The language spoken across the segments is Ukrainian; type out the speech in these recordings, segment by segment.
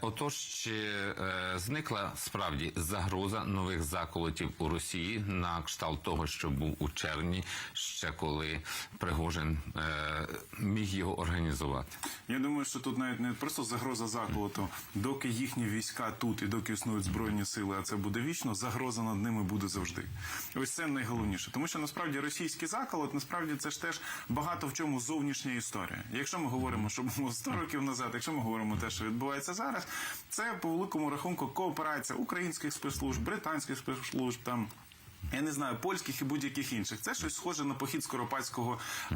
Отож, чи е, зникла справді загроза нових заколотів у Росії на кшталт того, що був у червні, ще коли Пригожин е, міг його організувати? Я думаю, що тут навіть не просто загроза заколоту. Доки їхні війська тут і доки існують збройні сили, а це буде вічно, загроза над ними буде завжди. Ось це найголовніше. Тому що насправді російський заколот, насправді це ж теж багато в чому зовнішня історія. Якщо ми говоримо, що було 100 років назад, якщо ми говоримо те, що відбувається зараз, це по великому рахунку кооперація українських спецслужб, британських спецслужб там. Я не знаю, польських і будь-яких інших. Це щось схоже на похід Скоропадського а,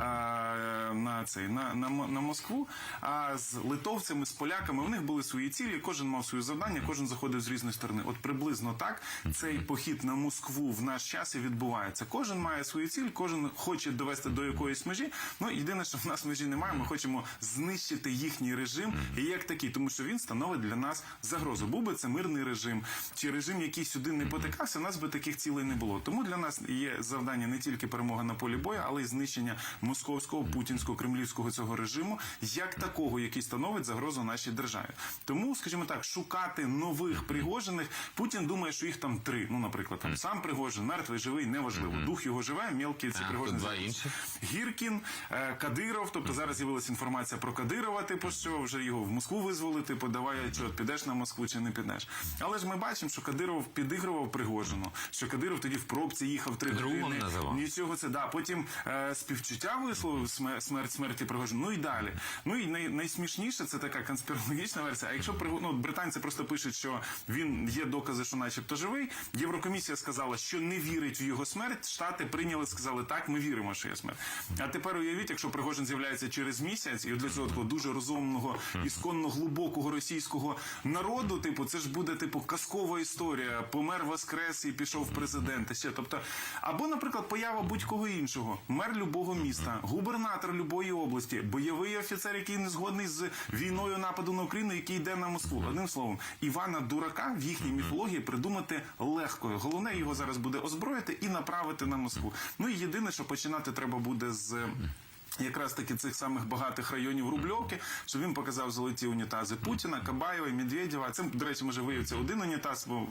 на цей на, на, на Москву. А з литовцями, з поляками у них були свої цілі. Кожен мав своє завдання, кожен заходив з різної сторони. От приблизно так цей похід на Москву в наш час і відбувається. Кожен має свою ціль, кожен хоче довести до якоїсь межі. Ну єдине, що в нас межі немає. Ми хочемо знищити їхній режим і як такий, тому що він становить для нас загрозу. Був би це мирний режим чи режим, який сюди не потикався, у нас би таких цілей не було. Тому для нас є завдання не тільки перемога на полі бою, але й знищення московського, путінського, кремлівського цього режиму, як такого, який становить загрозу нашій державі. Тому, скажімо так, шукати нових пригожених. Путін думає, що їх там три. Ну, наприклад, там сам Пригожин, мертвий, живий, неважливо. Дух його живе, мілкі ці інших. Гіркін, е, Кадиров. Тобто зараз з'явилася інформація про Кадирова. Типу, що вже його в Москву визвали. Типу, давай що підеш на Москву чи не підеш. Але ж ми бачимо, що Кадиров підігрував Пригожину, що Кадиров тоді в пробці їхав три години. називав. Нічого це да. Потім е, співчуття висловив смер- смерть смерті Пригожина. Ну і далі. Ну і най, найсмішніше це така конспірологічна версія. А якщо ну, британці просто пишуть, що він є докази, що начебто живий. Єврокомісія сказала, що не вірить в його смерть. Штати прийняли, сказали, так, ми віримо, що є смерть. А тепер уявіть, якщо Пригожин з'являється через місяць, і для цього такого дуже розумного, ісконно глибокого російського народу, типу, це ж буде типу казкова історія. Помер воскрес і пішов в президенти. Ще тобто, або, наприклад, поява будь-кого іншого, мер любого міста, губернатор любої області, бойовий офіцер, який не згодний з війною нападу на Україну, який йде на Москву. Одним словом, Івана Дурака в їхній міфології придумати легко. Головне його зараз буде озброїти і направити на Москву. Ну і єдине, що починати треба буде з. Якраз таки цих самих багатих районів Рубльовки, що він показав золоті унітази Путіна, Кабаєва, Медведєва. Це, до речі, може виявиться один унітаз, бо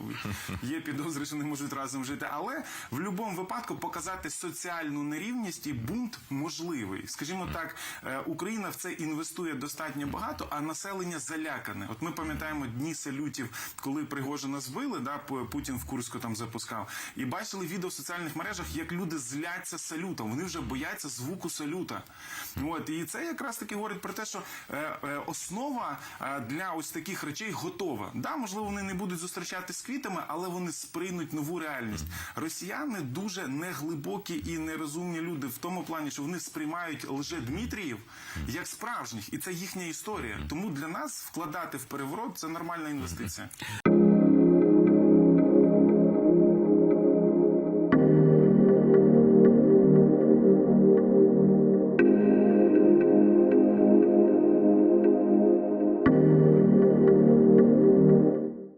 є підозри, що не можуть разом жити. Але в будь-якому випадку показати соціальну нерівність і бунт можливий. Скажімо так, е, Україна в це інвестує достатньо багато, а населення залякане. От ми пам'ятаємо дні салютів, коли Пригожина збили, да, Путін в Курську там запускав, і бачили відео в соціальних мережах, як люди зляться салютом. Вони вже бояться звуку салюта. От і це якраз таки говорить про те, що е, е, основа е, для ось таких речей готова. Да, можливо, вони не будуть зустрічати з квітами, але вони сприймуть нову реальність. Росіяни дуже неглибокі і нерозумні люди в тому плані, що вони сприймають лже Дмитріїв як справжніх, і це їхня історія. Тому для нас вкладати в переворот це нормальна інвестиція.